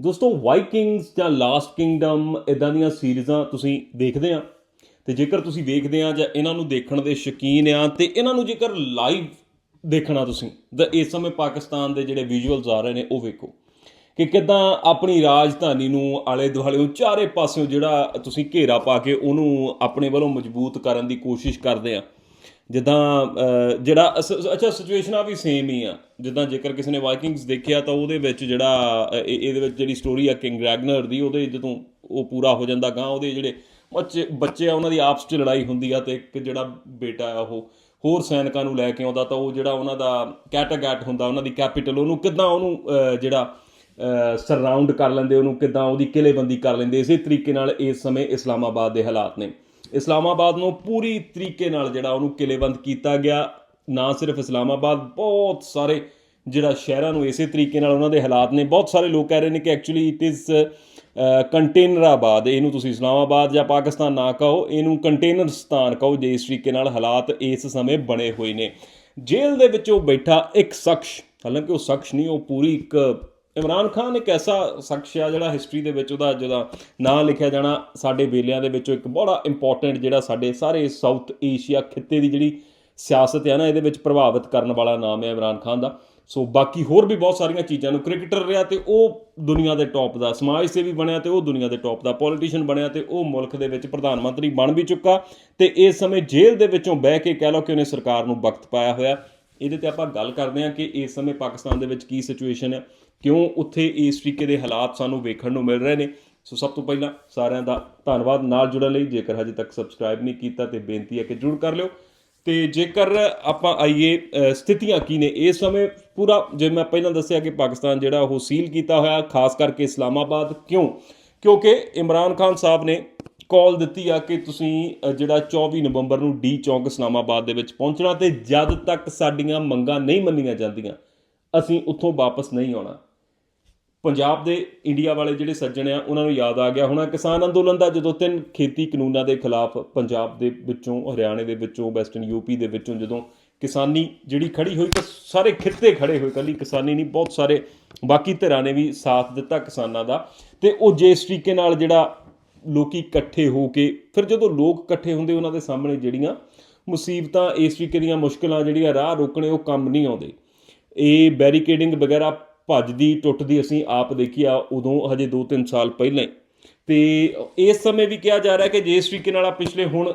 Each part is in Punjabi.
ਦੋਸਤੋ ਵਾਈਕਿੰਗਸ ਜਾਂ ਲਾਸਟ ਕਿੰਗਡਮ ਇਦਾਂ ਦੀਆਂ ਸੀਰੀਜ਼ਾਂ ਤੁਸੀਂ ਦੇਖਦੇ ਆ। ਤੇ ਜੇਕਰ ਤੁਸੀਂ ਦੇਖਦੇ ਆ ਜਾਂ ਇਹਨਾਂ ਨੂੰ ਦੇਖਣ ਦੇ ਸ਼ੌਕੀਨ ਆ, ਤੇ ਇਹਨਾਂ ਨੂੰ ਜੇਕਰ ਲਾਈਵ ਦੇਖਣਾ ਤੁਸੀਂ, ਤਾਂ ਇਸ ਸਮੇਂ ਪਾਕਿਸਤਾਨ ਦੇ ਜਿਹੜੇ ਵਿਜ਼ੂਅਲਸ ਆ ਰਹੇ ਨੇ, ਉਹ ਵੇਖੋ। ਕਿ ਕਿਦਾਂ ਆਪਣੀ ਰਾਜਧਾਨੀ ਨੂੰ ਆਲੇ ਦੁਆਲੇ ਚਾਰੇ ਪਾਸਿਓਂ ਜਿਹੜਾ ਤੁਸੀਂ ਘੇਰਾ ਪਾ ਕੇ ਉਹਨੂੰ ਆਪਣੇ ਵੱਲੋਂ ਮਜ਼ਬੂਤ ਕਰਨ ਦੀ ਕੋਸ਼ਿਸ਼ ਕਰਦੇ ਆ। ਜਿੱਦਾਂ ਜਿਹੜਾ ਅਸ- ਅੱਛਾ ਸਿਚੁਏਸ਼ਨਾਂ ਵੀ ਸੇਮ ਹੀ ਆ। ਜਿੱਦਾਂ ਜੇਕਰ ਕਿਸੇ ਨੇ ਵਾਈਕਿੰਗਸ ਦੇਖਿਆ ਤਾਂ ਉਹਦੇ ਵਿੱਚ ਜਿਹੜਾ ਇਹ- ਇਹਦੇ ਵਿੱਚ ਜਿਹੜੀ ਸਟੋਰੀ ਆ ਕਿੰਗ ਰੈਗਨਰ ਦੀ, ਉਹਦੇ ਜਦੋਂ ਉਹ ਪੂਰਾ ਹੋ ਜਾਂਦਾ ਗਾਂ ਉਹਦੇ ਜਿਹੜੇ ਬੱਚੇ ਬੱਚੇ ਆ, ਉਹਨਾਂ ਦੀ ਆਪਸ 'ਚ ਲੜਾਈ ਹੁੰਦੀ ਆ ਤੇ ਇੱਕ ਜਿਹੜਾ ਬੇਟਾ ਆ ਉਹ ਹੋਰ ਸੈਨਿਕਾਂ ਨੂੰ ਲੈ ਕੇ ਆਉਂਦਾ ਤਾਂ ਉਹ ਜਿਹੜਾ ਉਹਨਾਂ ਦਾ ਕੈਟਾਗੈਟ ਹੁੰਦਾ, ਉਹਨਾਂ ਦੀ ਕੈਪੀਟਲ ਉਹਨੂੰ ਕਿਦਾਂ ਉਹਨੂੰ ਜਿਹੜਾ ਸਰਾਊਂਡ ਕਰ ਲੈਂਦੇ, ਉਹਨੂੰ ਕਿਦਾਂ ਉਹਦੀ ਕਿਲੇਬੰਦੀ ਕਰ ਲੈਂਦੇ। ਇਸੇ ਤਰੀਕੇ ਨਾਲ ਇਸ ਸਮੇਂ ਇਸਲਾਮਾਬਾਦ ਦੇ ਹਾਲਾਤ ਨੇ। ਇਸਲਾਮਾਬਾਦ ਨੂੰ ਪੂਰੀ ਤਰੀਕੇ ਨਾਲ ਜਿਹੜਾ ਉਹਨੂੰ ਕਿਲੇਬੰਦ ਕੀਤਾ ਗਿਆ। ਨਾ ਸਿਰਫ ਇਸਲਾਮਾਬਾਦ, ਬਹੁਤ ਸਾਰੇ ਜਿਹੜਾ ਸ਼ਹਿਰਾਂ ਨੂੰ ਇਸੇ ਤਰੀਕੇ ਨਾਲ ਉਹਨਾਂ ਦੇ ਹਾਲਾਤ ਨੇ। ਬਹੁਤ ਸਾਰੇ ਲੋਕ ਕਹਿ ਰਹੇ ਨੇ ਕਿ ਐਕਚੁਅਲੀ ਇਟ ਇਜ਼ ਕੰਟੇਨਰਾਬਾਦ ਇਹਨੂੰ ਤੁਸੀਂ ਇਸਲਾਮਾਬਾਦ ਜਾਂ ਪਾਕਿਸਤਾਨ ਨਾ ਕਹੋ, ਇਹਨੂੰ ਕੰਟੇਨਰਸਤਾਨ ਕਹੋ, ਜੇ ਇਸ ਤਰੀਕੇ ਨਾਲ ਹਾਲਾਤ ਇਸ ਸਮੇਂ ਬਣੇ ਹੋਏ ਨੇ। ਜੇਲ੍ਹ ਦੇ ਵਿੱਚ ਉਹ ਬੈਠਾ ਇੱਕ ਸ਼ਖਸ, ਹਾਲਾਂਕਿ ਉਹ ਸ਼ਖਸ ਨਹੀਂ, ਉਹ ਪੂਰੀ ਇੱਕ ਇਮਰਾਨ ਖਾਨ ਇੱਕ ਐਸਾ ਸ਼ਖਸ ਆ ਜਿਹੜਾ ਹਿਸਟਰੀ ਦੇ ਵਿੱਚ ਉਹਦਾ ਜਿਹਦਾ ਨਾਂ ਲਿਖਿਆ ਜਾਣਾ ਸਾਡੇ ਵੇਲਿਆਂ ਦੇ ਵਿੱਚੋਂ ਇੱਕ ਬੜਾ ਇੰਪੋਰਟੈਂਟ ਜਿਹੜਾ ਸਾਡੇ ਸਾਰੇ ਸਾਊਥ ਏਸ਼ੀਆ ਖਿੱਤੇ ਦੀ ਜਿਹੜੀ ਸਿਆਸਤ ਹੈ ਨਾ, ਇਹਦੇ ਵਿੱਚ ਪ੍ਰਭਾਵਿਤ ਕਰਨ ਵਾਲਾ ਨਾਮ ਹੈ ਇਮਰਾਨ ਖਾਨ ਦਾ। ਸੋ ਬਾਕੀ ਹੋਰ ਵੀ ਬਹੁਤ ਸਾਰੀਆਂ ਚੀਜ਼ਾਂ ਨੂੰ ਕ੍ਰਿਕਟਰ ਰਿਹਾ ਤੇ ਉਹ ਦੁਨੀਆ ਦੇ ਟੌਪ ਦਾ, ਸਮਾਜ ਸੇਵੀ ਬਣਿਆ ਤੇ ਉਹ ਦੁਨੀਆ ਦੇ ਟੌਪ ਦਾ ਪੋਲੀਟੀਸ਼ੀਅਨ ਬਣਿਆ ਤੇ ਉਹ ਮੁਲਕ ਦੇ ਵਿੱਚ ਪ੍ਰਧਾਨ ਮੰਤਰੀ ਬਣ ਵੀ ਚੁੱਕਾ ਤੇ ਇਸ ਸਮੇਂ ਜੇਲ੍ਹ ਦੇ ਵਿੱਚੋਂ ਬਹਿ ਕੇ ਕਹਿ ਲਓ ਕਿ ਉਹਨੇ ਸਰਕਾਰ ਨੂੰ ਵਕਤ ਪਾਇਆ ਹੋਇਆ। ਇਹਦੇ ਤੇ ਆਪਾਂ ਗੱਲ ਕਰਦੇ ਹਾਂ ਕਿ ਇਸ ਸਮੇਂ ਪਾਕਿਸਤਾਨ ਦੇ ਵਿੱਚ ਕੀ ਸਿਚੁਏਸ਼ਨ ਹੈ ਕਿਉਂ ਉੱਥੇ ਇਸ ਤਰੀਕੇ ਦੇ ਹਾਲਾਤ ਸਾਨੂੰ ਵੇਖਣ ਨੂੰ ਮਿਲ ਰਹੇ ਨੇ? ਸੋ ਸਭ ਤੋਂ ਪਹਿਲਾਂ ਸਾਰਿਆਂ ਦਾ ਧੰਨਵਾਦ ਨਾਲ ਜੁੜਨ ਲਈ। ਜੇਕਰ ਹਜੇ ਤੱਕ ਸਬਸਕ੍ਰਾਈਬ ਨਹੀਂ ਕੀਤਾ ਤੇ ਬੇਨਤੀ ਹੈ ਕਿ ਜਰੂਰ ਕਰ ਲਿਓ। ਤੇ ਜੇਕਰ ਆਪਾਂ ਆਈਏ ਸਥਿਤੀਆਂ ਕੀ ਨੇ? ਇਸ ਸਮੇਂ ਪੂਰਾ ਜੇ ਮੈਂ ਪਹਿਲਾਂ ਦੱਸਿਆ ਕਿ ਪਾਕਿਸਤਾਨ ਜਿਹੜਾ ਉਹ ਸੀਲ ਕੀਤਾ ਹੋਇਆ, ਖਾਸ ਕਰਕੇ ਇਸਲਾਮਾਬਾਦ ਕਿਉਂ? ਕਿਉਂਕਿ ਇਮਰਾਨ ਖਾਨ ਸਾਹਿਬ ਨੇ ਕਾਲ ਦਿੱਤੀ ਆ ਕਿ ਤੁਸੀਂ ਜਿਹੜਾ 24 ਨਵੰਬਰ ਨੂੰ ਡੀ ਚੌਂਕ ਇਸਲਾਮਾਬਾਦ ਦੇ ਵਿੱਚ ਪਹੁੰਚਣਾ ਤੇ ਜਦ ਤੱਕ ਸਾਡੀਆਂ ਮੰਗਾਂ ਨਹੀਂ ਮੰਨੀਆਂ ਜਾਂਦੀਆਂ, ਅਸੀਂ ਉੱਥੋਂ ਵਾਪਸ ਨਹੀਂ ਆਉਣਾ। ਪੰਜਾਬ ਦੇ ਇੰਡੀਆ ਵਾਲੇ ਜਿਹੜੇ ਸੱਜਣ ਆ, ਉਹਨਾਂ ਨੂੰ ਯਾਦ ਆ ਗਿਆ ਹੋਣਾ, ਕਿਸਾਨ ਅੰਦੋਲਨ ਦਾ ਜਦੋਂ ਤਿੰਨ ਖੇਤੀ ਕਾਨੂੰਨਾਂ ਦੇ ਖਿਲਾਫ ਪੰਜਾਬ ਦੇ ਵਿੱਚੋਂ, ਹਰਿਆਣੇ ਦੇ ਵਿੱਚੋਂ, ਵੈਸਟਰਨ ਯੂਪੀ ਦੇ ਵਿੱਚੋਂ ਜਦੋਂ ਕਿਸਾਨੀ ਜਿਹੜੀ ਖੜੀ ਹੋਈ, ਤਾਂ ਸਾਰੇ ਖਿੱਤੇ ਖੜੇ ਹੋਏ ਕੱਲੀ ਕਿਸਾਨੀ ਨਹੀਂ, ਬਹੁਤ ਸਾਰੇ ਬਾਕੀ ਧਿਰਾਂ ਨੇ ਵੀ ਸਾਥ ਦਿੱਤਾ ਕਿਸਾਨਾਂ ਦਾ। ਤੇ ਉਹ ਜਿਸ ਤਰੀਕੇ ਨਾਲ ਜਿਹੜਾ ਲੋਕੀ ਇਕੱਠੇ ਹੋ ਕੇ, ਫਿਰ ਜਦੋਂ ਲੋਕ ਇਕੱਠੇ ਹੁੰਦੇ, ਉਹਨਾਂ ਦੇ ਸਾਹਮਣੇ ਜਿਹੜੀਆਂ ਮੁਸੀਬਤਾਂ, ਇਸ ਤਰੀਕੇ ਦੀਆਂ ਮੁਸ਼ਕਲਾਂ ਜਿਹੜੀਆਂ ਰਾਹ ਰੋਕਣੇ, ਉਹ ਕੰਮ ਨਹੀਂ ਆਉਂਦੇ। ਇਹ ਬੈਰੀਕੇਡਿੰਗ ਵਗੈਰਾ ਭੱਜਦੀ ਟੁੱਟਦੀ ਅਸੀਂ ਆਪ ਦੇਖੀ ਆ ਉਦੋਂ ਹਜੇ 2-3 ਸਾਲ ਪਹਿਲਾਂ ਹੀ। ਤੇ ਇਸ ਸਮੇਂ ਵੀ ਕਿਹਾ ਜਾ ਰਿਹਾ ਕਿ ਜੇ ਇਸ ਤਰੀਕੇ ਨਾਲ ਆ ਪਿਛਲੇ ਹੁਣ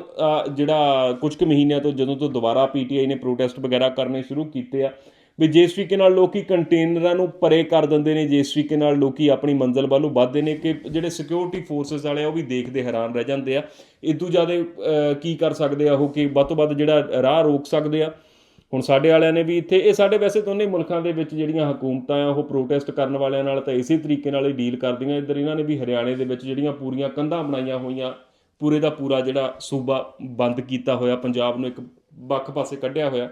ਜਿਹੜਾ ਕੁਝ ਕੁ ਮਹੀਨਿਆਂ ਤੋਂ ਜਦੋਂ ਤੋਂ ਦੁਬਾਰਾ ਪੀਟੀਆਈ ਨੇ ਪ੍ਰੋਟੈਸਟ ਵਗੈਰਾ ਕਰਨੇ ਸ਼ੁਰੂ ਕੀਤੇ ਆ, ਵੀ ਜਿਸ ਤਰੀਕੇ ਨਾਲ ਲੋਕੀ ਕੰਟੇਨਰਾਂ ਨੂੰ ਪਰੇ ਕਰ ਦਿੰਦੇ ਨੇ, ਜਿਸ ਤਰੀਕੇ ਨਾਲ ਲੋਕੀ ਆਪਣੀ ਮੰਜ਼ਲ ਵੱਲੋਂ ਵੱਧਦੇ ਨੇ ਕਿ ਜਿਹੜੇ ਸਿਕਿਉਰਿਟੀ ਫੋਰਸਸ ਵਾਲੇ ਆ ਉਹ ਵੀ ਦੇਖਦੇ ਹੈਰਾਨ ਰਹਿ ਜਾਂਦੇ ਆ ਇਦੋਂ ਜ਼ਿਆਦਾ ਕੀ ਕਰ ਸਕਦੇ ਆ ਉਹ ਕਿ ਵੱਧ ਤੋਂ ਵੱਧ ਜਿਹੜਾ ਰਾਹ ਰੋਕ ਸਕਦੇ ਆ ਹੁਣ ਸਾਡੇ ਵਾਲਿਆਂ ਨੇ ਵੀ ਇੱਥੇ ਇਹ ਸਾਡੇ ਵੈਸੇ ਦੋਨੇ ਮੁਲਕਾਂ ਦੇ ਵਿੱਚ ਜਿਹੜੀਆਂ ਹਕੂਮਤਾਂ ਆ ਉਹ ਪ੍ਰੋਟੈਸਟ ਕਰਨ ਵਾਲਿਆਂ ਨਾਲ ਤਾਂ ਇਸੇ ਤਰੀਕੇ ਨਾਲ ਹੀ ਡੀਲ ਕਰਦੀਆਂ। ਇੱਧਰ ਇਹਨਾਂ ਨੇ ਵੀ ਹਰਿਆਣੇ ਦੇ ਵਿੱਚ ਜਿਹੜੀਆਂ ਪੂਰੀਆਂ ਕੰਧਾਂ ਬਣਾਈਆਂ ਹੋਈਆਂ ਪੂਰੇ ਦਾ ਪੂਰਾ ਜਿਹੜਾ ਸੂਬਾ ਬੰਦ ਕੀਤਾ ਹੋਇਆ ਪੰਜਾਬ ਨੂੰ ਇੱਕ ਵੱਖ ਪਾਸੇ ਕੱਢਿਆ ਹੋਇਆ।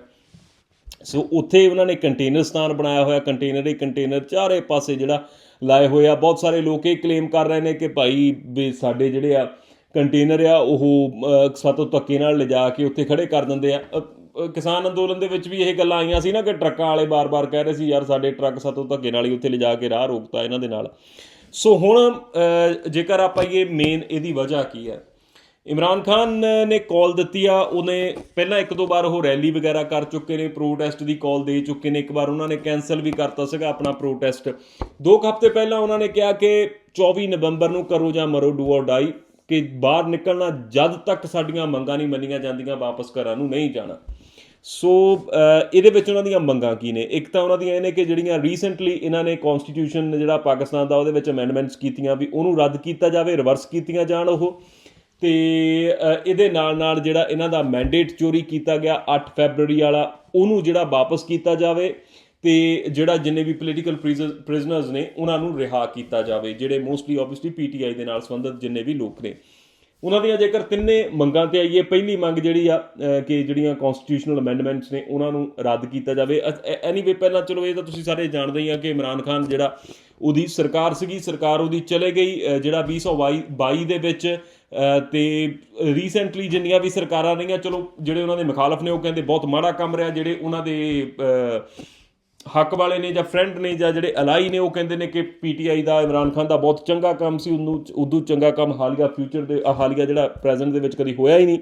ਸੋ ਉੱਥੇ ਉਹਨਾਂ ਨੇ ਕੰਟੇਨਰ ਸਥਾਨ ਬਣਾਇਆ ਹੋਇਆ ਕੰਟੇਨਰ ਹੀ ਕੰਟੇਨਰ ਚਾਰੇ ਪਾਸੇ ਜਿਹੜਾ ਲਾਏ ਹੋਏ ਆ। ਬਹੁਤ ਸਾਰੇ ਲੋਕ ਇਹ ਕਲੇਮ ਕਰ ਰਹੇ ਨੇ ਕਿ ਭਾਈ ਵੀ ਸਾਡੇ ਜਿਹੜੇ ਆ ਕੰਟੇਨਰ ਆ ਉਹ ਅਹ, ਸਾਤੋਂ ਧੱਕੇ ਨਾਲ ਲਿਜਾ ਕੇ ਉੱਥੇ ਖੜੇ ਕਰ ਦਿੰਦੇ ਆ। ਕਿਸਾਨ ਅੰਦੋਲਨ ਦੇ ਵਿੱਚ ਵੀ ਇਹ ਗੱਲਾਂ ਆਈਆਂ ਸੀ ਨਾ ਕਿ ਟਰੱਕਾਂ ਵਾਲੇ ਬਾਰ-ਬਾਰ ਕਹਿ ਰਹੇ ਸੀ, ਯਾਰ ਸਾਡੇ ਟਰੱਕ ਸਾਤੋਂ ਧੱਕੇ ਨਾਲ ਹੀ ਉੱਥੇ ਲਿਜਾ ਕੇ ਰਾਹ ਰੋਕਤਾ ਇਹਨਾਂ ਦੇ ਨਾਲ। ਸੋ ਹੁਣ ਜੇਕਰ ਆਪਾਂ ਇਹ ਮੇਨ ਇਹਦੀ ਵਜ੍ਹਾ ਕੀ ਹੈ? ਇਮਰਾਨ ਖਾਨ ਨੇ ਕਾਲ ਦਿੱਤੀ ਆ, ਉਹਨੇ ਪਹਿਲਾਂ ਇੱਕ ਦੋ ਵਾਰ ਉਹ ਰੈਲੀ ਵਗੈਰਾ ਕਰ ਚੁੱਕੇ ਨੇ ਪ੍ਰੋਟੈਸਟ ਦੀ ਕਾਲ ਦੇ ਚੁੱਕੇ ਨੇ, ਇੱਕ ਵਾਰ ਉਹਨਾਂ ਨੇ ਕੈਨਸਲ ਵੀ ਕਰਤਾ ਸੀਗਾ ਆਪਣਾ ਪ੍ਰੋਟੈਸਟ ਦੋ ਕੁ ਹਫ਼ਤੇ ਪਹਿਲਾਂ ਉਹਨਾਂ ਨੇ ਕਿਹਾ ਕਿ 24 ਨਵੰਬਰ ਨੂੰ ਕਰੋ ਜਾਂ ਮਰੋ ਡੂ ਔਰ ਡਾਈ ਕਿ ਬਾਹਰ ਨਿਕਲਣਾ ਜਦ ਤੱਕ ਸਾਡੀਆਂ ਮੰਗਾਂ ਨਹੀਂ ਮੰਨੀਆਂ ਜਾਂਦੀਆਂ, ਵਾਪਸ ਘਰਾਂ ਨੂੰ ਨਹੀਂ ਜਾਣਾ। ਸੋ ਇਹਦੇ ਵਿੱਚ ਉਹਨਾਂ ਦੀਆਂ ਮੰਗਾਂ ਕੀ ਨੇ? ਇੱਕ ਤਾਂ ਉਹਨਾਂ ਦੀਆਂ ਇਹ ਨੇ ਕਿ ਜਿਹੜੀਆਂ ਰੀਸੈਂਟਲੀ ਇਹਨਾਂ ਨੇ ਕਨਸਟੀਟਿਊਸ਼ਨ ਜਿਹੜਾ ਪਾਕਿਸਤਾਨ ਦਾ ਉਹਦੇ ਵਿੱਚ ਅਮੈਂਡਮੈਂਟਸ ਕੀਤੀਆਂ ਵੀ ਉਹਨੂੰ ਰੱਦ ਕੀਤਾ ਜਾਵੇ ਰਿਵਰਸ ਕੀਤੀਆਂ ਜਾਣ ਉਹ। ਤੇ ਇਹਦੇ ਨਾਲ ਨਾਲ ਜਿਹੜਾ ਇਹਨਾਂ ਦਾ ਮੈਂਡੇਟ ਚੋਰੀ ਕੀਤਾ ਗਿਆ 8 ਫੈਬਰੂਰੀ ਵਾਲਾ, ਉਹਨੂੰ ਜਿਹੜਾ ਵਾਪਸ ਕੀਤਾ ਜਾਵੇ ਤੇ ਜਿਹੜਾ ਜਿੰਨੇ ਵੀ ਪੋਲੀਟੀਕਲ ਪ੍ਰਿਜ਼ਨਰਸ ਨੇ, ਉਹਨਾਂ ਨੂੰ ਰਿਹਾ ਕੀਤਾ ਜਾਵੇ, ਜਿਹੜੇ ਮੋਸਟਲੀ ਆਬਵੀਅਸਲੀ ਪੀਟੀਆਈ ਦੇ ਨਾਲ ਸੰਬੰਧਿਤ ਜਿੰਨੇ ਵੀ ਲੋਕ ਨੇ। ਉਹਨਾਂ ਦੀਆਂ ਜੇਕਰ ਤਿੰਨੇ ਮੰਗਾਂ ਤੇ ਆਈਏ ਪਹਿਲੀ ਮੰਗ ਜਿਹੜੀ ਆ ਕਿ ਜਿਹੜੀਆਂ ਕਨਸਟੀਟਿਊਸ਼ਨਲ ਅਮੈਂਡਮੈਂਟਸ ਨੇ ਉਹਨਾਂ ਨੂੰ ਰੱਦ ਕੀਤਾ ਜਾਵੇ। ਐਨੀਵੇ ਪਹਿਲਾਂ ਚਲੋ ਇਹ ਤਾਂ ਤੁਸੀਂ ਸਾਰੇ ਜਾਣਦੇ ਹੀ ਆ ਕਿ ਇਮਰਾਨ ਖਾਨ ਜਿਹੜਾ ਉਹਦੀ ਸਰਕਾਰ ਸੀਗੀ ਸਰਕਾਰ ਉਹਦੀ ਚਲੇ ਗਈ ਅ, ਜਿਹੜਾ 2022 ਦੇ ਵਿੱਚ ਅ, ਤੇ ਰੀਸੈਂਟਲੀ ਜਿੰਨੀਆਂ ਵੀ ਸਰਕਾਰਾਂ ਰਹੀਆਂ ਚਲੋ ਜਿਹੜੇ ਉਹਨਾਂ ਦੇ ਮੁਖਾਲਫ ਨੇ ਉਹ ਕਹਿੰਦੇ ਬਹੁਤ ਮਾੜਾ ਕੰਮ ਰਿਹਾ ਜਿਹੜੇ ਉਹਨਾਂ ਦੇ ਹੱਕ ਵਾਲੇ ਨੇ ਜਾਂ ਫਰੈਂਡ ਨੇ ਜਾਂ ਜਿਹੜੇ ਅਲਾਈ ਨੇ ਉਹ ਕਹਿੰਦੇ ਨੇ ਕਿ ਪੀਟੀਆਈ ਦਾ ਇਮਰਾਨ ਖਾਨ ਦਾ ਬਹੁਤ ਚੰਗਾ ਕੰਮ ਸੀ। ਉਹਨੂੰ ਉਦੋਂ ਚੰਗਾ ਕੰਮ ਹਾਲੀਆ ਫਿਊਚਰ ਦੇ ਹਾਲੀਆ ਜਿਹੜਾ ਪ੍ਰੈਜ਼ੈਂਟ ਦੇ ਵਿੱਚ ਕਦੀ ਹੋਇਆ ਹੀ ਨਹੀਂ।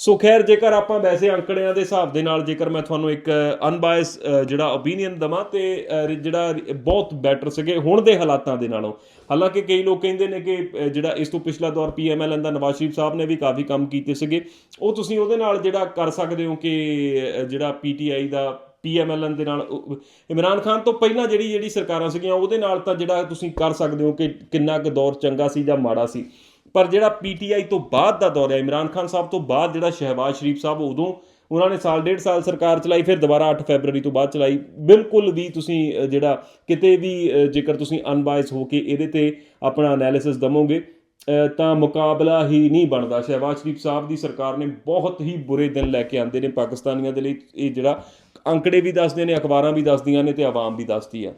ਸੋ ਖੈਰ ਜੇਕਰ ਆਪਾਂ ਵੈਸੇ ਅੰਕੜਿਆਂ ਦੇ ਹਿਸਾਬ ਦੇ ਨਾਲ ਜੇਕਰ ਮੈਂ ਤੁਹਾਨੂੰ ਇੱਕ ਅਨਬਾਇਸ ਜਿਹੜਾ ਓਪੀਨੀਅਨ ਦਵਾਂ ਤੇ ਜਿਹੜਾ ਬਹੁਤ ਬੈਟਰ ਸੀਗੇ ਹੁਣ ਦੇ ਹਾਲਾਤਾਂ ਦੇ ਨਾਲੋਂ। ਹਾਲਾਂਕਿ ਕਈ ਲੋਕ ਕਹਿੰਦੇ ਨੇ ਕਿ ਜਿਹੜਾ ਇਸ ਤੋਂ ਪਿਛਲਾ ਦੌਰ ਪੀਐਮਐਲਐਨ ਦਾ ਨਵਾਜ਼ ਸ਼ਰੀਫ ਸਾਹਿਬ ਨੇ ਵੀ ਕਾਫੀ ਕੰਮ ਕੀਤੇ ਸੀਗੇ। ਉਹ ਤੁਸੀਂ ਉਹਦੇ ਨਾਲ ਜਿਹੜਾ ਕਰ ਸਕਦੇ ਹੋ ਕਿ ਅ, ਜਿਹੜਾ ਪੀਟੀਆਈ ਦਾ ਪੀਐਮਐਲਐਨ ਦੇ ਨਾਲ ਇਮਰਾਨ ਖਾਨ ਤੋਂ ਪਹਿਲਾਂ ਜਿਹੜੀ ਜਿਹੜੀ ਸਰਕਾਰਾਂ ਸੀਗੀਆਂ, ਉਹਦੇ ਨਾਲ ਤਾਂ ਜਿਹੜਾ ਤੁਸੀਂ ਕਰ ਸਕਦੇ ਹੋ ਕਿ ਕਿੰਨਾ ਕੁ ਦੌਰ ਚੰਗਾ ਸੀ ਜਾਂ ਮਾੜਾ ਸੀ। ਪਰ ਜਿਹੜਾ ਪੀਟੀਆਈ ਤੋਂ ਬਾਅਦ ਦਾ ਦੌਰ ਹੈ, ਇਮਰਾਨ ਖਾਨ ਸਾਹਿਬ ਤੋਂ ਬਾਅਦ ਜਿਹੜਾ ਸ਼ਹਿਬਾਜ਼ ਸ਼ਰੀਫ ਸਾਹਿਬ, ਉਦੋਂ ਉਹਨਾਂ ਨੇ ਸਾਲ, ਡੇਢ ਸਾਲ ਸਰਕਾਰ ਚਲਾਈ, ਫਿਰ ਦੁਬਾਰਾ 8 ਫੈਬਰੂਰੀ ਤੋਂ ਬਾਅਦ ਚਲਾਈ। ਬਿਲਕੁਲ ਵੀ ਤੁਸੀਂ ਜਿਹੜਾ ਕਿਤੇ ਵੀ ਜੇਕਰ ਤੁਸੀਂ ਅਨਬਾਇਸ ਹੋ ਕੇ ਇਹਦੇ ਤੇ ਆਪਣਾ ਐਨਾਲਿਸਿਸ ਦਮੋਗੇ ਤਾਂ ਮੁਕਾਬਲਾ ਹੀ ਨਹੀਂ ਬਣਦਾ। ਸ਼ਹਿਬਾਜ਼ ਸ਼ਰੀਫ ਸਾਹਿਬ ਦੀ ਸਰਕਾਰ ਨੇ ਬਹੁਤ ਹੀ ਬੁਰੇ ਦਿਨ ਲੈ ਕੇ ਆਂਦੇ ਨੇ ਪਾਕਿਸਤਾਨੀਆਂ ਦੇ ਲਈ। ਇਹ ਜਿਹੜਾ ਅੰਕੜੇ ਵੀ ਦੱਸਦੇ ਨੇ, ਅਖਬਾਰਾਂ ਵੀ ਦੱਸਦੀਆਂ ਨੇ ਤੇ ਆਵਾਮ ਵੀ ਦੱਸਦੀ ਆ।